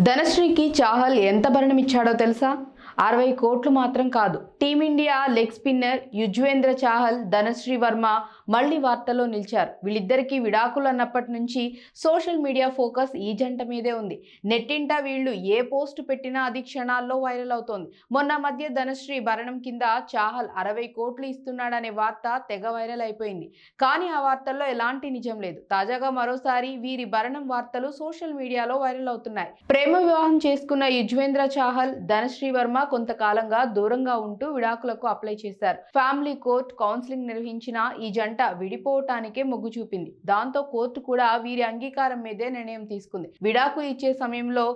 ధనశ్రీకి చాహల్ ఎంత భరణమిచ్చాడో తెలుసా? అరవై కోట్లు మాత్రం కాదు. Team India leg spinner Yuzvendra Chahal Dhanashree Verma మళ్ళీ వార్తల్లో నిలిచారు. వీళ్ళిద్దరికీ విడాకులు అన్నప్పటి నుంచి సోషల్ మీడియా ఫోకస్ ఈ జంట మీదే ఉంది. నెట్టింట వీళ్ళు ఏ పోస్ట్ పెట్టినా అది క్షణాల్లో వైరల్ అవుతోంది. మొన్న మధ్య ధనశ్రీ భరణం కింద చాహల్ అరవై కోట్లు ఇస్తున్నాడనే వార్త తెగ వైరల్ అయిపోయింది. కానీ ఆ వార్తల్లో ఎలాంటి నిజం లేదు. తాజాగా మరోసారి వీరి భరణం వార్తలు సోషల్ మీడియాలో వైరల్ అవుతున్నాయి. ప్రేమ వివాహం చేసుకున్న యుజ్వేంద్ర చాహల్ ధనశ్రీ వర్మ కొంతకాలంగా దూరంగా ఉంటూ విడాకులకు అప్లై చేశారు. ఫ్యామిలీ కోర్ట్ కౌన్సిలింగ్ నిర్వహించిన ఈ జంట విడిపోవటానికే మొగ్గు చూపింది. దాంతో కోర్టు కూడా వీరి అంగీకారం మీదే నిర్ణయం తీసుకుంది. విడాకు ఇచ్చే సమయంలో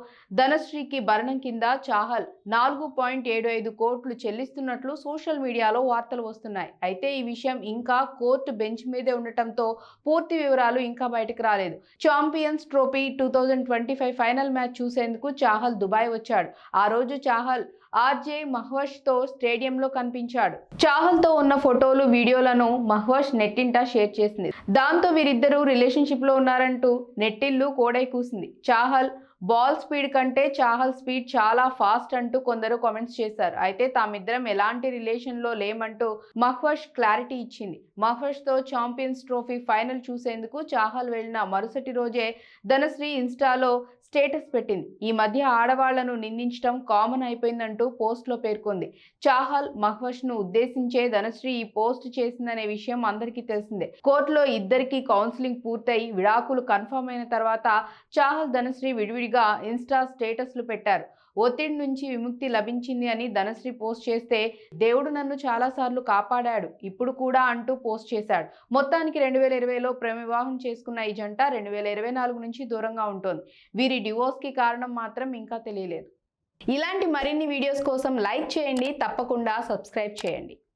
ధనశ్రీకి భరణం కింద చాహల్ నాలుగు పాయింట్ ఏడు ఐదు కోట్లు చెల్లిస్తున్నట్లు సోషల్ మీడియాలో వార్తలు వస్తున్నాయి. అయితే ఈ విషయం ఇంకా కోర్టు బెంచ్ మీదే ఉండటంతో పూర్తి వివరాలు ఇంకా బయటకు రాలేదు. Champions trophy two thousand twenty five final match చూసేందుకు చాహల్ దుబాయ్ వచ్చాడు. ఆ రోజు చాహల్ ఆర్జే మహ్వష్తో స్టేడియంలో కనిపించాడు. చాహల్తో ఉన్న ఫోటోలు వీడియోలను మహ్వష్ నెట్టింట షేర్ చేసింది. దాంతో వీరిద్దరూ రిలేషన్షిప్లో ఉన్నారంటూ నెట్టిల్లు కోడై కూసింది. చాహల్ బాల్ స్పీడ్ కంటే చాహల్ స్పీడ్ చాలా ఫాస్ట్ అంటూ కొందరు కామెంట్స్ చేశారు. అయితే తామిద్దరం ఎలాంటి రిలేషన్లో లేమంటూ మహ్వష్ క్లారిటీ ఇచ్చింది. మహ్వష్తో ఛాంపియన్స్ ట్రోఫీ ఫైనల్ చూసేందుకు చాహల్ వెళ్ళిన మరుసటి రోజే ధనశ్రీ ఇన్స్టాలో స్టేటస్ పెట్టింది. ఈ మధ్య ఆడవాళ్ళను నిందించడం కామన్ అయిపోయిందంటూ పోస్ట్లో పేర్కొంది. చాహల్ మహ్వష్ను ఉద్దేశించే ధనశ్రీ ఈ పోస్ట్ చేసిందనే విషయం అందరికీ తెలిసిందే. కోర్టులో ఇద్దరికి కౌన్సిలింగ్ పూర్తయి విడాకులు కన్ఫర్మ్ అయిన తర్వాత చాహల్ ధనశ్రీ విడివిడిగా ఇన్స్టా స్టేటస్లు పెట్టారు. ఒత్తిడి నుంచి విముక్తి లభించింది అని ధనశ్రీ పోస్ట్ చేస్తే దేవుడు నన్ను చాలాసార్లు కాపాడాడు. ఇప్పుడు కూడా అంటూ పోస్ట్ చేశాడు. మొత్తానికి రెండు వేల ఇరవైలో ప్రేమ వివాహం చేసుకున్న ఈ జంట రెండు వేల ఇరవై నాలుగు నుంచి దూరంగా ఉంటుంది. వీరి డివోర్స్కి కారణం మాత్రం ఇంకా తెలియలేదు. ఇలాంటి మరిన్ని వీడియోస్ కోసం లైక్ చేయండి. తప్పకుండా సబ్స్క్రైబ్ చేయండి.